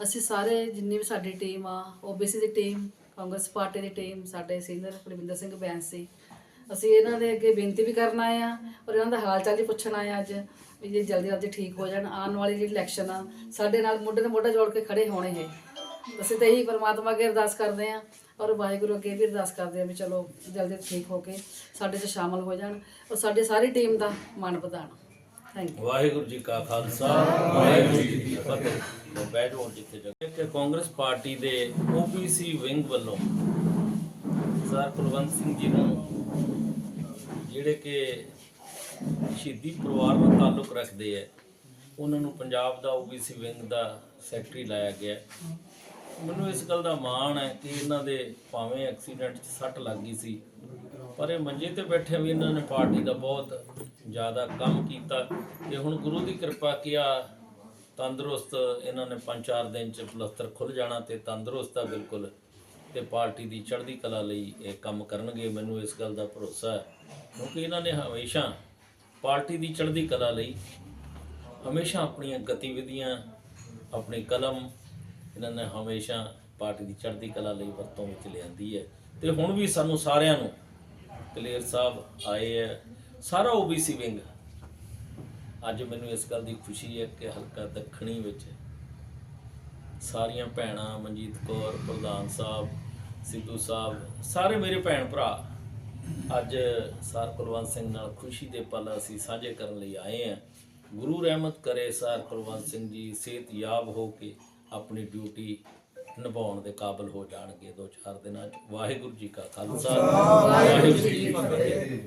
ਅਸੀਂ ਸਾਰੇ ਜਿੰਨੀ ਵੀ ਸਾਡੀ ਟੀਮ ਆ ਓਬੀਸੀ ਦੀ ਟੀਮ ਕਾਂਗਰਸ ਪਾਰਟੀ ਦੀ ਟੀਮ ਸਾਡੇ ਸੀਨੀਅਰ ਕੁਲਵਿੰਦਰ ਸਿੰਘ ਬੈਂਸ ਸੀ। ਅਸੀਂ ਇਹਨਾਂ ਦੇ ਅੱਗੇ ਬੇਨਤੀ ਵੀ ਕਰਨ ਆਏ ਆ ਔਰ ਇਹਨਾਂ ਦਾ ਹਾਲ ਚਾਲ ਵੀ ਪੁੱਛਣ ਆਏ ਆ ਅੱਜ ਵੀ ਜੇ ਜਲਦੀ ਜਲਦੀ ਠੀਕ ਹੋ ਜਾਣ, ਆਉਣ ਵਾਲੀ ਜਿਹੜੀ ਇਲੈਕਸ਼ਨ ਆ, ਸਾਡੇ ਨਾਲ ਮੋਢੇ ਨਾਲ ਮੋਢਾ ਜੋੜ ਕੇ ਖੜੇ ਹੋਣੇ ਹੈ ਅਸੀਂ ਤਾਂ ਇਹੀ ਪਰਮਾਤਮਾ ਅੱਗੇ ਅਰਦਾਸ ਕਰਦੇ ਆ ਔਰ ਵਾਹਿਗੁਰੂ ਅੱਗੇ ਵੀ ਅਰਦਾਸ ਕਰਦੇ ਆ ਵੀ ਚਲੋ ਜਲਦੀ ਠੀਕ ਹੋ ਕੇ ਸਾਡੇ 'ਚ ਸ਼ਾਮਲ ਹੋ ਜਾਣ ਔਰ ਸਾਡੀ ਸਾਰੀ ਟੀਮ ਦਾ ਮਨ ਵਧਾਣ ਥੈਂਕ ਯੂ ਵਾਹਿਗੁਰੂ ਜੀ ਕਾ ਖਾਲਸਾ, ਵਾਹਿਗੁਰੂ ਜੀ ਕੀ ਫਤਿਹ। ਲੋ ਬੈਠੋ ਜਿੱਥੇ ਜਗ੍ਹਾ ਕਿ ਕਾਂਗਰਸ ਪਾਰਟੀ ਦੇ ਓਬੀਸੀ ਵਿੰਗ ਵੱਲੋਂ ਸਰਦਾਰ ਕੁਲਵੰਤ ਸਿੰਘ ਜੀ ਨੂੰ ਜਿਹੜੇ ਕਿ ਸ਼ਹੀਦੀ ਪਰਿਵਾਰ ਨਾਲ ਤਾਲੁਕ ਰੱਖਦੇ ਹੈ ਉਹਨਾਂ ਨੂੰ ਪੰਜਾਬ ਦਾ ਓਬੀਸੀ ਵਿੰਗ ਦਾ ਸੈਕਟਰੀ ਲਾਇਆ ਗਿਆ। ਮੈਨੂੰ ਇਸ ਗੱਲ ਦਾ ਮਾਣ ਹੈ ਕਿ ਇਹਨਾਂ ਦੇ ਭਾਵੇਂ ਐਕਸੀਡੈਂਟ 'ਚ ਸੱਟ ਲੱਗ ਗਈ ਸੀ, ਪਰ ਇਹ ਮੰਜੇ ਤੇ ਬੈਠੇ ਵੀ ਇਹਨਾਂ ਨੇ ਪਾਰਟੀ ਦਾ ਬਹੁਤ ਜ਼ਿਆਦਾ ਕੰਮ ਕੀਤਾ। ਤੇ ਹੁਣ ਗੁਰੂ ਦੀ ਕਿਰਪਾ ਕਿਆ ਤੰਦਰੁਸਤ ਇਹਨਾਂ ਨੇ ਪੰਜ ਚਾਰ ਦਿਨ ਚ ਪਲਸਤਰ ਖੁੱਲ ਜਾਣਾ ਤੇ ਤੰਦਰੁਸਤ ਆ ਬਿਲਕੁਲ ਤੇ ਪਾਰਟੀ ਦੀ ਚੜ੍ਹਦੀ ਕਲਾ ਲਈ ਇਹ ਕੰਮ ਕਰਨਗੇ, ਮੈਨੂੰ ਇਸ ਗੱਲ ਦਾ ਭਰੋਸਾ ਹੈ। ਕਿਉਂਕਿ ਇਹਨਾਂ ਨੇ ਹਮੇਸ਼ਾ ਪਾਰਟੀ ਦੀ ਚੜ੍ਹਦੀ ਕਲਾ ਲਈ ਹਮੇਸ਼ਾ ਆਪਣੀਆਂ ਗਤੀਵਿਧੀਆਂ, ਆਪਣੀ ਕਲਮ ਇਹਨਾਂ ਨੇ ਹਮੇਸ਼ਾ ਪਾਰਟੀ ਦੀ ਚੜ੍ਹਦੀ ਕਲਾ ਲਈ ਵਰਤੋਂ ਵਿੱਚ ਲਿਆਂਦੀ ਹੈ। ਤੇ ਹੁਣ ਵੀ ਸਾਨੂੰ ਸਾਰਿਆਂ ਨੂੰ ਕਲੀਅਰ ਸਾਹਿਬ ਆਏ ਹੈ, ਸਾਰਾ ਓਬੀਸੀ ਵਿੰਗ ਅੱਜ ਮੈਨੂੰ ਇਸ ਗੱਲ ਦੀ ਖੁਸ਼ੀ ਹੈ ਕਿ ਹਲਕਾ ਦੱਖਣੀ ਵਿੱਚ ਸਾਰੀਆਂ ਭੈਣਾਂ ਮਨਜੀਤ ਕੌਰ ਪ੍ਰਧਾਨ ਸਾਹਿਬ ਸਿੱਧੂ ਸਾਹਿਬ ਸਾਰੇ ਮੇਰੇ ਭੈਣ ਭਰਾ ਅੱਜ ਸਰ ਕੁਲਵੰਤ ਸਿੰਘ ਨਾਲ ਖੁਸ਼ੀ ਦੇ ਪਲ ਅਸੀਂ ਸਾਂਝੇ ਕਰਨ ਲਈ ਆਏ ਹਾਂ। ਗੁਰੂ ਰਹਿਮਤ ਕਰੇ ਸਰ ਕੁਲਵੰਤ ਸਿੰਘ ਜੀ ਸਿਹਤਯਾਬ ਹੋ ਕੇ ਆਪਣੀ ਡਿਊਟੀ ਨਿਭਾਉਣ ਦੇ ਕਾਬਿਲ ਹੋ ਜਾਣਗੇ ਦੋ ਚਾਰ ਦਿਨਾਂ ਚ। ਵਾਹਿਗੁਰੂ ਜੀ ਕਾ ਖਾਲਸਾ ਵਾਹਿਗੁਰੂ ਜੀ ਕੀ ਫਤਿਹ।